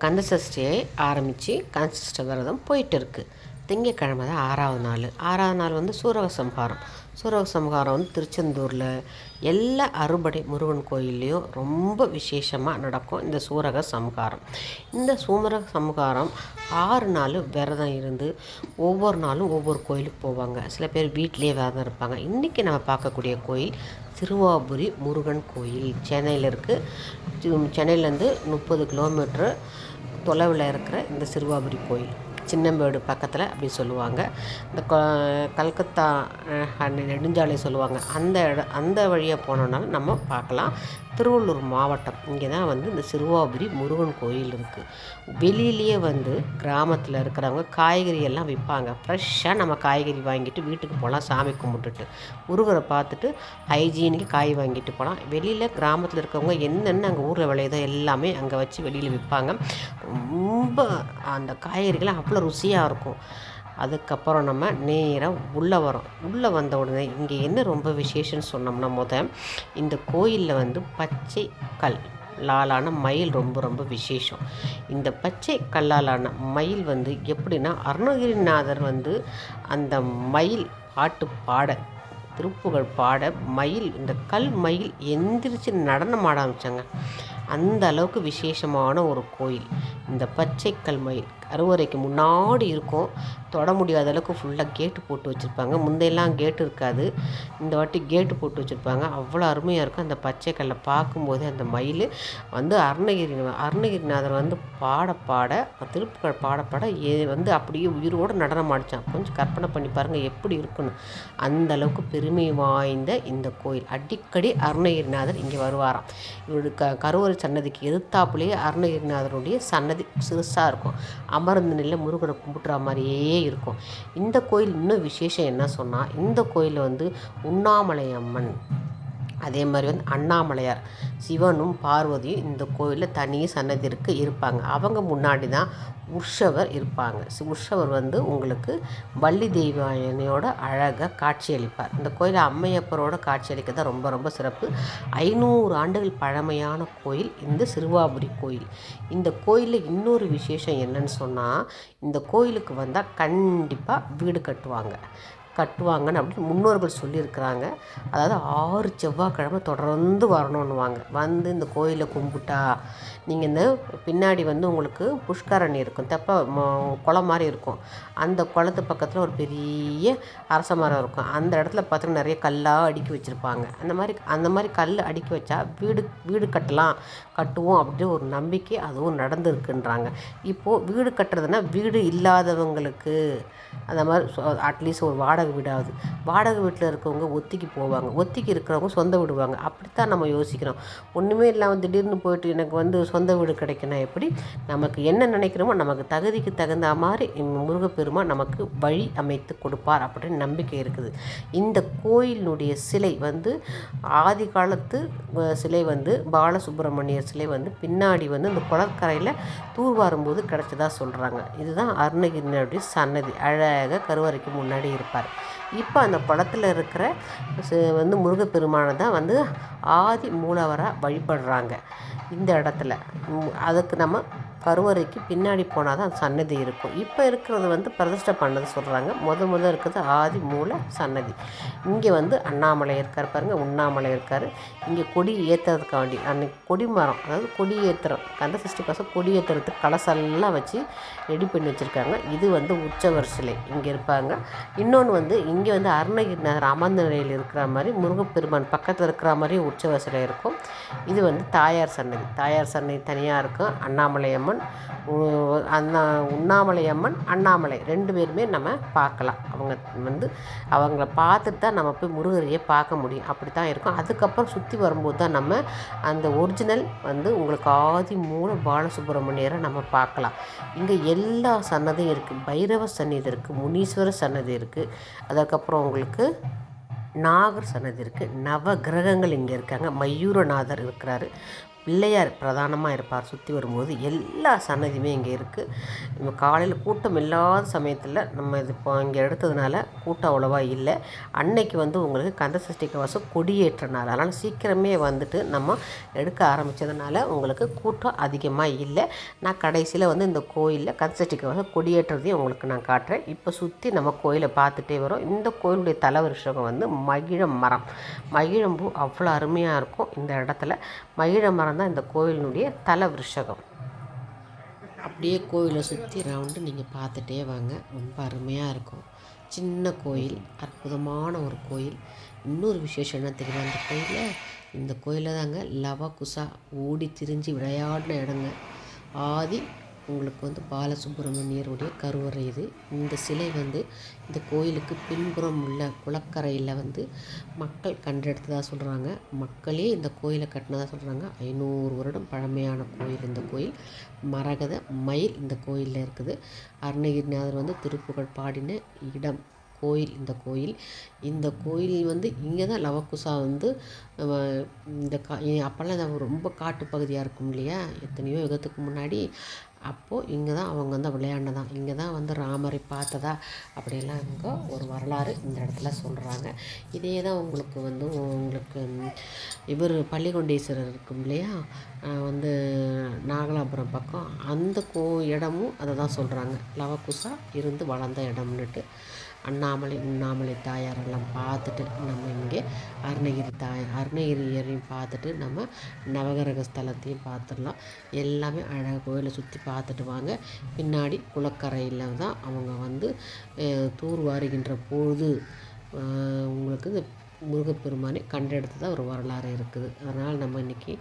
கந்தசஷ்டியை ஆரம்பித்து கந்தசஷ்ட விரதம் போயிட்டு இருக்குது திங்கக்கிழமை தான் ஆறாவது நாள். ஆறாவது நாள் வந்து சூரக சம்ஹாரம் சூரக சம்ஹாரம் வந்து திருச்செந்தூரில் எல்லா அறுபடை முருகன் கோயில்லையும் ரொம்ப விசேஷமாக நடக்கும் இந்த சூரக சம்ஹாரம் இந்த சூமரக சம்ஹாரம் ஆறு நாள் விரதம் இருந்து ஒவ்வொரு நாளும் ஒவ்வொரு கோயிலுக்கு போவாங்க. சில பேர் வீட்டிலே விரதம் இருப்பாங்க. இன்றைக்கி நம்ம பார்க்கக்கூடிய கோயில் சிறுவாபுரி முருகன் கோயில். சென்னையில் இருக்குது சென்னையிலேருந்து முப்பது கிலோமீட்ரு தொலைவில் இருக்கிற இந்த சிறுவாபுரி கோயில். சின்னம்பேடு பக்கத்தில் அப்படி சொல்லுவாங்க. இந்த கல்கத்தா நெடுஞ்சாலை சொல்லுவாங்க. அந்த இடம் அந்த வழியாக போனோம்னாலும் நம்ம பார்க்கலாம். திருவள்ளூர் மாவட்டம். இங்கே தான் வந்து இந்த சிறுவாபுரி முருகன் கோயில் இருக்குது வெளியிலேயே வந்து கிராமத்தில் இருக்கிறவங்க காய்கறி எல்லாம் விற்பாங்க ஃப்ரெஷ்ஷாக நம்ம காய்கறி வாங்கிட்டு வீட்டுக்கு போகலாம் சாமி கும்பிட்டுட்டு. முருகரை பார்த்துட்டு ஹைஜீனிக்கு காய் வாங்கிட்டு போகலாம் வெளியில் கிராமத்தில் இருக்கவங்க என்னென்ன அங்கே ஊரில் விளையுதோ எல்லாமே அங்கே வச்சு வெளியில் விற்பாங்க ரொம்ப அந்த காய்கறிகள்லாம் அவ்வளோ ருசியாக இருக்கும். அதுக்கப்புறம் நம்ம நேராக உள்ளே வரோம். உள்ளே வந்த உடனே இங்கே என்ன ரொம்ப விசேஷம்னு சொன்னோம்னா முத இந்த கோயிலில் வந்து பச்சை கல் லாலான மயில் ரொம்ப ரொம்ப விசேஷம். இந்த பச்சை கல்லாலான மயில் வந்து எப்படின்னா அருணகிரிநாதர் வந்து அந்த மயில் பாட்டு பாட திருப்புகழ் பாட மயில் இந்த கல் மயில் எந்திரிச்சு நடனம் ஆட ஆரம்பித்தாங்க அந்த அளவுக்கு விசேஷமான ஒரு கோயில். இந்த பச்சை கல்மயில் மயில் கருவறைக்கு முன்னாடி இருக்கும். தொட முடியாத அளவுக்கு ஃபுல்லாக கேட்டு போட்டு வச்சுருப்பாங்க. முந்தையெல்லாம் கேட்டு இருக்காது. இந்த வாட்டி கேட்டு போட்டு வச்சுருப்பாங்க. அவ்வளோ அருமையாக இருக்கும். அந்த பச்சை கல்லை பார்க்கும்போதே அந்த மயில் வந்து அருணகிரி அருணகிரிநாதர் வந்து பாட பாட திருப்புகள் பாட பாட ஏ வந்து அப்படியே உயிரோடு நடனம் ஆடிச்சான். கொஞ்சம் கற்பனை பண்ணி பாருங்கள் எப்படி இருக்கணும் அந்த அளவுக்கு பெருமை வாய்ந்த இந்த கோயில். அடிக்கடி அருணகிரிநாதர் இங்கே வருவாராம். இவருடைய க கருவறை சன்னதிக்கு எதிர்த்தாப்புலேயே அருணகிரிநாதருடைய சன்னதி சிறுசாக இருக்கும். அமர்ந்த நிலையில் முருகனை கும்பிட்ற மாதிரியே இருக்கும். இந்த கோயில் இன்னும் விசேஷம் என்ன சொன்னால் இந்த கோயிலில் வந்து உண்ணாமலை அம்மன் அதே மாதிரி வந்து அண்ணாமலையார் சிவனும் பார்வதியும் இந்த கோயிலில் தனி சன்னதி இருப்பாங்க. அவங்க முன்னாடி தான் உற்சவர் இருப்பாங்க. உற்சவர் வந்து உங்களுக்கு வள்ளி தெய்வாயனையோட அழகாக காட்சியளிப்பார். இந்த கோயில் அம்மையப்பரோட காட்சியளிக்க தான் ரொம்ப ரொம்ப சிறப்பு. ஐநூறு ஆண்டுகள் பழமையான கோயில் இந்த சிறுவாபுரி கோயில். இந்த கோயிலில் இன்னொரு விசேஷம் என்னன்னு சொன்னால் இந்த கோயிலுக்கு வந்தால் கண்டிப்பாக வீடு கட்டுவாங்க. கட்டுவாங்கன்னு அப்படின்னு முன்னோர்கள் சொல்லியிருக்கிறாங்க. அதாவது ஆறு செவ்வாய்க்கிழமை தொடர்ந்து வரணுன்னுவாங்க. வந்து இந்த கோயிலை கும்பிட்டா நீங்கள் இந்த பின்னாடி வந்து உங்களுக்கு புஷ்கரணி இருக்கும். தெப்ப ம- குளம் மாதிரி இருக்கும். அந்த குளத்து பக்கத்தில் ஒரு பெரிய அரச மரம் இருக்கும். அந்த இடத்துல பார்த்தீங்கன்னா நிறைய கல்லாக அடுக்கி வச்சுருப்பாங்க. அந்த மாதிரி அந்த மாதிரி கல் அடுக்கி வச்சா வீடு வீடு கட்டலாம் கட்டுவோம் அப்படின்னு ஒரு நம்பிக்கை அதுவும் நடந்துருக்குன்றாங்க. இப்போது வீடு கட்டுறதுன்னா வீடு இல்லாதவங்களுக்கு அந்த மாதிரி அட்லீஸ்ட் ஒரு வாடகை வீடாவது வாடகை வீட்டில் இருக்கவங்க ஒத்திக்கு போவாங்க. ஒத்திக்கு இருக்கிறவங்க சொந்த விடுவாங்க அப்படித்தான் நம்ம யோசிக்கிறோம். ஒன்றுமே இல்லாமல் திடீர்னு போயிட்டு எனக்கு வந்து சொந்த வீடு கிடைக்கணும் எப்படி? நமக்கு என்ன நினைக்கிறோமோ நமக்கு தகுதிக்கு தகுந்த மாதிரி முருகப்பெருமா முருகப்பெருமான் நமக்கு வழி அமைத்து கொடுப்பார் அப்படின்னு நம்பிக்கை இருக்குது. இந்த கோயிலினுடைய சிலை வந்து ஆதி காலத்து சிலை வந்து பாலசுப்ரமணியர் சிலை வந்து பின்னாடி வந்து இந்த குளக்கரையில் தூர்வாரும்போது கிடச்சதா சொல்கிறாங்க இதுதான் அருணகிரினுடைய சன்னதி. அழகாக கருவறைக்கு முன்னாடி இருப்பார். இப்போ அந்த படத்தில் இருக்கிற வந்து முருகப்பெருமானை தான் வந்து ஆதி மூலவராக வழிபடுறாங்க. இந்த இடத்துல. அதுக்கு நம்ம கருவறைக்கு பின்னாடி போனால் தான் சன்னதி இருக்கும். இப்போ இருக்கிறது வந்து பிரதிஷ்டை பண்ணது சொல்கிறாங்க முத முத இருக்கிறது ஆதி மூல சன்னதி. இங்கே வந்து அண்ணாமலை இருக்கார் பாருங்கள் உண்ணாமலை இருக்கார். இங்கே கொடி ஏற்றுறதுக்காண்டி அன்னைக்கு கொடி மரம் அதாவது கொடி ஏற்றுறோம் கந்த சஷ்டி பாசம் கொடி ஏற்றுறதுக்கு கலசெல்லாம் வச்சு ரெடி பண்ணி வச்சுருக்காங்க. இது வந்து உச்சவர் சிலை இங்கே இருப்பாங்க. இன்னொன்று வந்து இங்கே வந்து அருணகிரி நகர் அமர்ந்த நிலையில் இருக்கிற மாதிரி முருகப்பெருமான் பக்கத்தில் இருக்கிற மாதிரி உற்சவர் சிலை இருக்கும். இது வந்து தாயார் சன்னதி. தாயார் சன்னதி தனியாக இருக்கும். அண்ணாமலை அம்மன் அண்ணா உண்ணாமலை அம்மன் அண்ணாமலை ரெண்டு பேருமே நம்ம பார்க்கலாம். அவங்க வந்து அவங்கள பார்த்துட்டு தான் நம்ம போய் முருகரையே பார்க்க முடியும். அப்படி தான் இருக்கும். அதுக்கப்புறம் சுற்றி வரும்போது தான் நம்ம அந்த ஒரிஜினல் வந்து உங்களுக்கு ஆதி மூல பாலசுப்ரமணியரை நம்ம பார்க்கலாம். இங்கே எல்லா சன்னதியும் இருக்குது பைரவ சன்னதி இருக்குது முனீஸ்வர சன்னதி இருக்குது அதுக்கப்புறம் உங்களுக்கு நாகர் சன்னதி இருக்குது நவ கிரகங்கள் இங்கே இருக்காங்க. மயூரநாதர் இருக்கிறாரு. பிள்ளையார் பிரதானமாக இருப்பார். சுற்றி வரும்போது எல்லா சன்னதியுமே இங்கே இருக்குது நம்ம காலையில் கூட்டம் இல்லாத சமயத்தில் நம்ம இது இப்போ இங்கே எடுத்ததுனால கூட்டம் அவ்வளோவா இல்லை. அன்னைக்கு வந்து உங்களுக்கு கந்த சஷ்டி கவசம் கொடியேற்ற அதனால் சீக்கிரமே வந்துட்டு நம்ம எடுக்க ஆரம்பித்ததுனால உங்களுக்கு கூட்டம் அதிகமாக இல்லை. நான் கடைசியில் வந்து இந்த கோயிலில் கந்த சஷ்டி கவசம் கொடியேற்றதையும் உங்களுக்கு நான் காட்டுறேன். இப்போ சுற்றி நம்ம கோயிலை பார்த்துட்டே வரோம். இந்த கோயிலுடைய தலவருஷகம் வந்து மகிழ மரம். மகிழம்பூ அவ்வளோ அருமையாக இருக்கும். இந்த இடத்துல மகிழ மரம் தான் இந்த கோயிலினுடைய தல விருஷகம். அப்படியே கோயிலை சுற்றி ரவுண்டு நீங்கள் பார்த்துட்டே வாங்க. ரொம்ப அருமையாக இருக்கும். சின்ன கோயில் அற்புதமான ஒரு கோயில். இன்னொரு விசேஷம் என்ன தெரியுமா? அந்த கோயிலில் இந்த கோயிலில் தாங்க லவ குசா ஓடி திரிஞ்சு விளையாடின இடங்க. ஆதி உங்களுக்கு வந்து பாலசுப்ரமணியருடைய கருவறை இது. இந்த சிலை வந்து இந்த கோயிலுக்கு பின்புறம் உள்ள குளக்கரையில் வந்து மக்கள் கண்டெடுத்ததாக சொல்கிறாங்க மக்களே இந்த கோயிலை கட்டினதாக சொல்கிறாங்க ஐநூறு வருடம் பழமையான கோயில் இந்த கோயில். மரகத மயில் இந்த கோயிலில் இருக்குது. அருணகிரிநாதர் வந்து திருப்புகழ் பாடின இடம். கோயில் இந்த கோயில். இந்த கோயில் வந்து இங்கே தான் லவக்குசா வந்து இந்த கா அப்போல்லாம் ரொம்ப காட்டு பகுதியாக இருக்கும் இல்லையா? எத்தனையோ யுகத்துக்கு முன்னாடி. அப்போது இங்கே தான் அவங்க வந்து விளையாண்டதான். இங்கே தான் வந்து ராமரை பார்த்ததா? அப்படியெல்லாம் இங்கே ஒரு வரலாறு இந்த இடத்துல சொல்கிறாங்க இதே தான் உங்களுக்கு வந்து உங்களுக்கு இவர் பள்ளிகொண்டீஸ்வரர் இருக்கும் இல்லையா? வந்து நாகலாபுரம் பக்கம். அந்த கோ இடமும் அதை தான் சொல்கிறாங்க லவக்குசா இருந்து வளர்ந்த இடம்னுட்டு. அண்ணாமலை உண்ணாமலை தாயாரெல்லாம் பார்த்துட்டு நம்ம இங்கே அருணகிரி தாய் அருணகிரியரையும் பார்த்துட்டு நம்ம நவகிரக ஸ்தலத்தையும் பார்த்துடலாம். எல்லாமே அழகாக கோயிலை சுற்றி பார்த்துட்டு வாங்க. பின்னாடி குளக்கரையில் தான் அவங்க வந்து தூர் வாருகின்ற பொழுது உங்களுக்கு இந்த முருகப்பெருமானை கண்டெடுத்ததாக ஒரு வரலாறு இருக்குது. அதனால் நம்ம இன்றைக்கி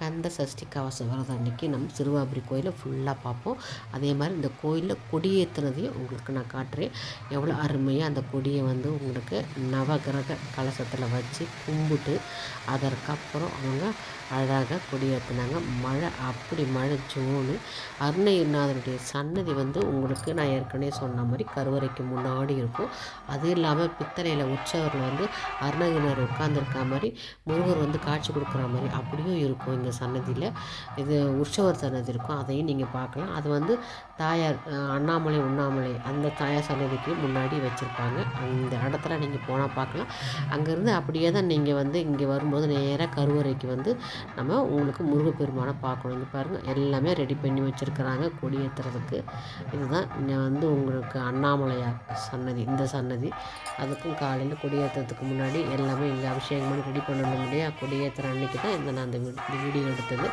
கந்த சஷ்டி கவச விரதம் அன்றைக்கி நம்ம சிறுவாபுரி கோயிலை ஃபுல்லாக பார்ப்போம். அதே மாதிரி இந்த கோயிலில் கொடியேற்றுனதையும் உங்களுக்கு நான் காட்டுறேன். எவ்வளோ அருமையாக அந்த கொடியை வந்து உங்களுக்கு நவகிரக கலசத்தில் வச்சு கும்பிட்டு அதற்கப்புறம் அவங்க அழகாக கொடியேற்றினாங்க மழை அப்படி மழை ஜோனு. அருணகிரிநாதனுடைய சன்னதி வந்து உங்களுக்கு நான் ஏற்கனவே சொன்ன மாதிரி கருவறைக்கு முன்னாடி இருக்கும். அது இல்லாமல் பித்தளையில் உற்சவரில் வந்து அருணகிரிநாதர் உட்காந்துருக்க மாதிரி முருகர் வந்து காட்சி கொடுக்குற மாதிரி அப்படியும் இருக்கும் அந்த சன்னதியில் இது உற்சவர் சன்னதி இருக்கும். அதையும் நீங்கள் பார்க்கலாம். அது வந்து தாயார் அண்ணாமலை உண்ணாமலை அந்த தாயார் சன்னதிக்கு முன்னாடி வச்சுருப்பாங்க. அந்த இடத்துல நீங்கள் போனால் பார்க்கலாம். அங்கேருந்து அப்படியே தான் நீங்கள் வந்து இங்கே வரும்போது நேராக கருவறைக்கு வந்து நம்ம உங்களுக்கு முருகப்பெருமானை பார்க்கணும். இங்கே பாருங்கள் எல்லாமே ரெடி பண்ணி வச்சுருக்குறாங்க கொடியேற்றுறதுக்கு இதுதான் வந்து உங்களுக்கு அண்ணாமலையார் சன்னதி இந்த சன்னதி. அதுக்கும் காலையில் கொடியேற்றுறதுக்கு முன்னாடி எல்லாமே இங்கே அபிஷேகம் பண்ணி ரெடி பண்ணணும் இல்லையா? கொடியேற்றுற அன்னைக்கு தான் இந்த நான் அந்த வீடியோ எடுத்தது.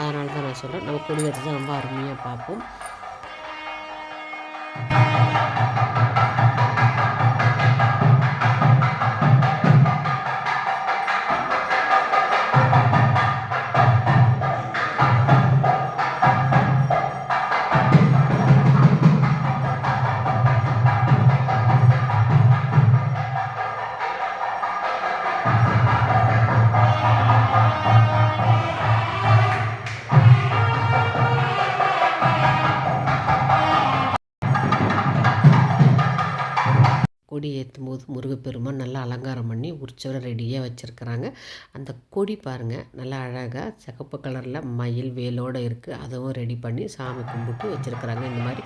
அதனால தான் நான் சொல்கிறேன் நம்ம கொடியேற்றத்தை ரொம்ப அருமையாக பார்ப்போம். கொடி ஏற்றும் போது முருகப்பெருமான் நல்லா அலங்காரம் பண்ணி உற்சவரை ரெடியாக வச்சுருக்குறாங்க. அந்த கொடி பாருங்கள் நல்லா அழகாக சிகப்பு கலரில் மயில் வேலோடு இருக்குது அதுவும் ரெடி பண்ணி சாமி கும்பிட்டு வச்சுருக்கிறாங்க. இந்த மாதிரி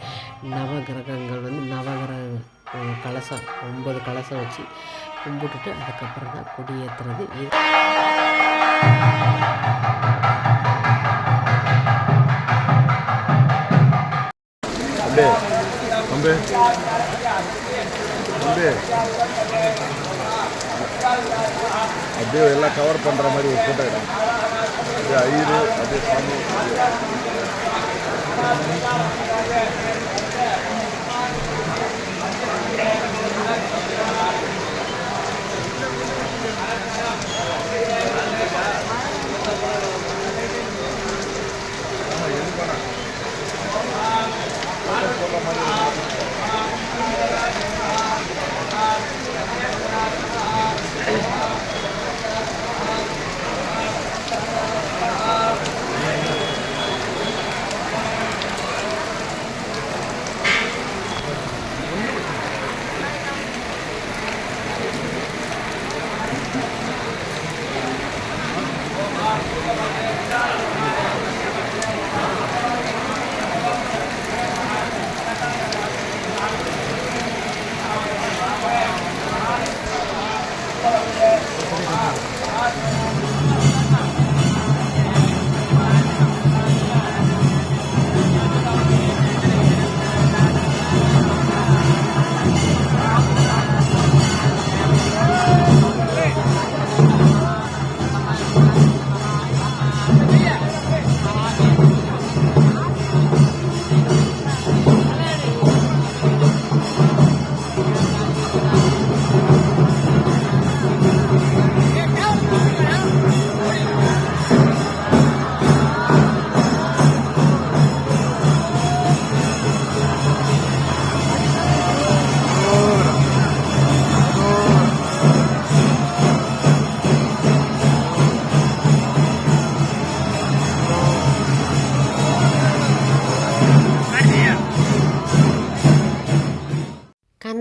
நவகிரகங்கள் வந்து நவகிரக கலசம் ஒன்பது கலசம் வச்சு கும்பிட்டுட்டு அதுக்கப்புறம் தான் கொடி ஏற்றுறது அப்படியே வந்து அப்படியே எல்லாம் கவர் பண்ணுற மாதிரி ஒரு ஃபோட்டோ இடம் அப்படியே ஐயரு அப்படியே சாமி.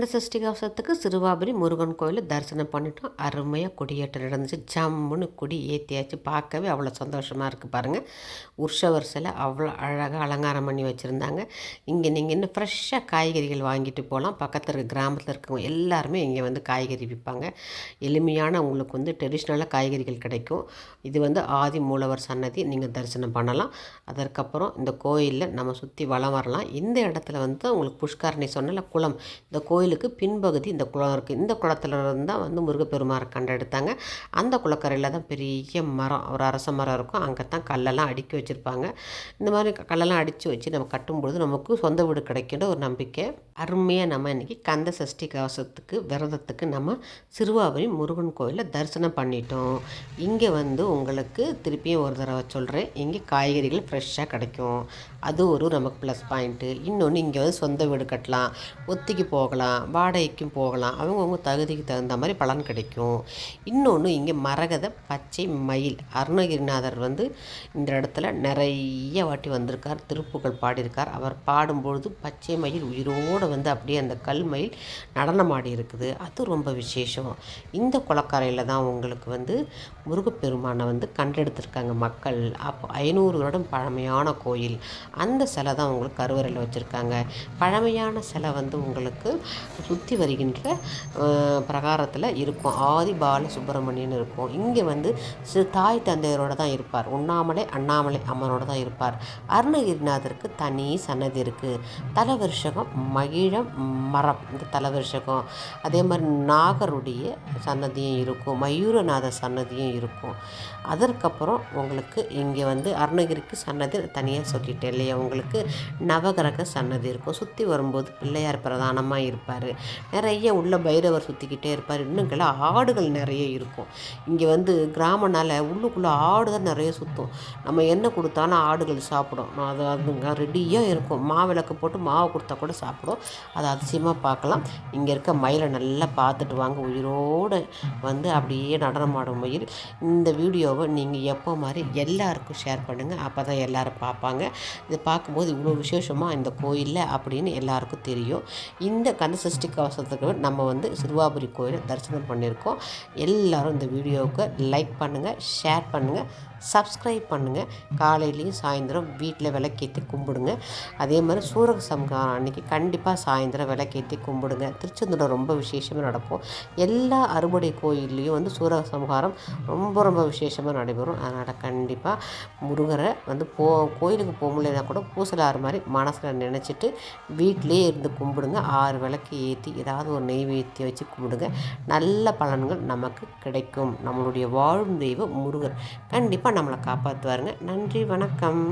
கந்த சஷ்டி கவசத்துக்கு சிறுவாபுரி முருகன் கோயில் தரிசனம் பண்ணிட்டோம். அருமையாக கொடியேற்றம் நடந்துச்சு. ஜம்முன்னு கொடி ஏற்றியாச்சு பார்க்கவே அவ்வளோ சந்தோஷமாக இருக்குது பாருங்கள் உற்சவர் சிலை அவ்வளோ அழகாக அலங்காரம் பண்ணி வச்சுருந்தாங்க. இங்கே நீங்கள் இன்னும் ஃப்ரெஷ்ஷாக காய்கறிகள் வாங்கிட்டு போகலாம். பக்கத்தில் இருக்க கிராமத்தில் இருக்கவங்க எல்லாருமே இங்கே வந்து காய்கறி விற்பாங்க எளிமையான உங்களுக்கு வந்து ட்ரெடிஷ்னலாக காய்கறிகள் கிடைக்கும். இது வந்து ஆதி மூலவர் சன்னதி. நீங்கள் தரிசனம் பண்ணலாம். அதற்கப்புறம் இந்த கோயிலில் நம்ம சுற்றி வளம் வரலாம். இந்த இடத்துல வந்து உங்களுக்கு புஷ்கரணி சொன்னல குளம். இந்த கோயில் கோயிலுக்கு பின்பகுதி இந்த குளம் இருக்குது இந்த குளத்துல இருந்து தான் வந்து முருகப்பெருமாரை கண்டெடுத்தாங்க. அந்த குளக்கரையில் தான் பெரிய மரம் ஒரு அரச மரம் இருக்கும். அங்கே தான் கல்லெல்லாம் அடுக்கி வச்சுருப்பாங்க. இந்த மாதிரி கல்லெல்லாம் அடித்து வச்சு நம்ம கட்டும்பொழுது நமக்கு சொந்த வீடு கிடைக்கின்ற ஒரு நம்பிக்கை. அருமையாக நம்ம இன்றைக்கி கந்த சஷ்டி கவசத்துக்கு விரதத்துக்கு நம்ம சிறுவாபுரி முருகன் கோயிலில் தரிசனம் பண்ணிட்டோம். இங்கே வந்து உங்களுக்கு திருப்பியும் ஒரு தடவை சொல்கிறேன் இங்கே காய்கறிகள் ஃப்ரெஷ்ஷாக கிடைக்கும். அது ஒரு நமக்கு ப்ளஸ் பாயிண்ட்டு இன்னொன்று இங்கே வந்து சொந்த வீடு கட்டலாம் ஒத்திக்கு போகலாம் வாடகைக்கும் போகலாம். அவங்கவுங்க தகுதிக்கு தகுந்த மாதிரி பலன் கிடைக்கும். இன்னொன்று இங்கே மரகத பச்சை மயில். அருணகிரிநாதர் வந்து இந்த இடத்துல நிறைய வாட்டி வந்திருக்கார் திருப்புகள் பாடியிருக்கார். அவர் பாடும்பொழுது பச்சை மயில் உயிரோடு வந்து அப்படியே அந்த கல் மயில் நடனமாடி இருக்குது அது ரொம்ப விசேஷம். இந்த குளக்கரையில் தான் உங்களுக்கு வந்து முருகப்பெருமானை வந்து கண்டெடுத்திருக்காங்க மக்கள். அப்போ ஐநூறு வருடம் பழமையான கோயில். அந்த சிலை தான் உங்களுக்கு கருவறையில் வச்சுருக்காங்க. பழமையான சிலை வந்து உங்களுக்கு சுற்றி வருகின்ற பிரகாரத்தில் இருக்கும். ஆதி பால சுப்பிரமணியன் இருக்கும். இங்கே வந்து தாய் தந்தையரோடு தான் இருப்பார். உண்ணாமலை அண்ணாமலை அம்மனோடு தான் இருப்பார். அருணகிரிநாதருக்கு தனி சன்னதி இருக்குது தலவருஷகம் மகிழம் மரம் இந்த தலவருஷகம். அதே மாதிரி நாகருடைய சன்னதியும் இருக்கும். மயூரநாத சன்னதியும் இருக்கும். அதற்கப்புறம் உங்களுக்கு இங்கே வந்து அருணகிரிக்கு சன்னதி தனியாக சொல்லிட்டேன் அவங்களுக்கு நவகிரக சன்னதி இருக்கும். சுற்றி வரும்போது பிள்ளையார் பிரதானமாக இருப்பார். நிறைய உள்ள பைரவர் சுற்றிக்கிட்டே இருப்பார். இன்னும் கீழே ஆடுகள் நிறைய இருக்கும். இங்கே வந்து கிராமனால உள்ளுக்குள்ளே ஆடுகள் நிறைய சுற்றும் நம்ம என்ன கொடுத்தாலும் ஆடுகள் சாப்பிடும். அது அதுங்க ரெடியாக இருக்கும். மாவிளக்கு போட்டு மாவு கொடுத்தா கூட சாப்பிடும். அதை அதிசயமாக பார்க்கலாம். இங்கே இருக்க மயிலை நல்லா பார்த்துட்டு வாங்க. உயிரோடு வந்து அப்படியே நடனமாடும் மயில். இந்த வீடியோவை நீங்கள் எப்போ மாதிரி எல்லாருக்கும் ஷேர் பண்ணுங்கள் அப்போ தான் எல்லோரும் பார்ப்பாங்க. இதை பார்க்கும்போது இவ்வளோ விசேஷமாக இந்த கோயிலில் அப்படின்னு எல்லாருக்கும் தெரியும். இந்த கந்த சஷ்டி கவசத்துக்கு நம்ம வந்து சிறுவாபுரி கோயிலை தரிசனம் பண்ணியிருக்கோம். எல்லாரும் இந்த வீடியோவுக்கு லைக் பண்ணுங்கள் ஷேர் பண்ணுங்கள் சப்ஸ்கிரைப் பண்ணுங்கள் காலையிலையும் சாயந்தரம் வீட்டில் விளக்கேற்றி கும்பிடுங்க. அதே மாதிரி சூரக சம்ஹாரம் அன்றைக்கி கண்டிப்பாக சாயந்தரம் விளக்கேற்றி கும்பிடுங்க. திருச்செந்தூரில் ரொம்ப விசேஷமாக நடக்கும். எல்லா அறுபடை கோயில்லையும் வந்து சூரக சம்ஹாரம் ரொம்ப ரொம்ப விசேஷமாக நடைபெறும். அதனால் கண்டிப்பாக முருகரை வந்து போ கோயிலுக்கு போக இருந்தால் கூட பூசலாறு மாதிரி மனசில் நினச்சிட்டு வீட்டிலே இருந்து கும்பிடுங்க. ஆறு விளக்கு ஏற்றி ஏதாவது ஒரு நெய்வேத்தியம் வச்சு கும்பிடுங்க. நல்ல பலன்கள் நமக்கு கிடைக்கும். நம்மளுடைய வாழும் தெய்வம் முருகர். கண்டிப்பாக நம்மளை காப்பாற்றுவாருங்க நன்றி வணக்கம்.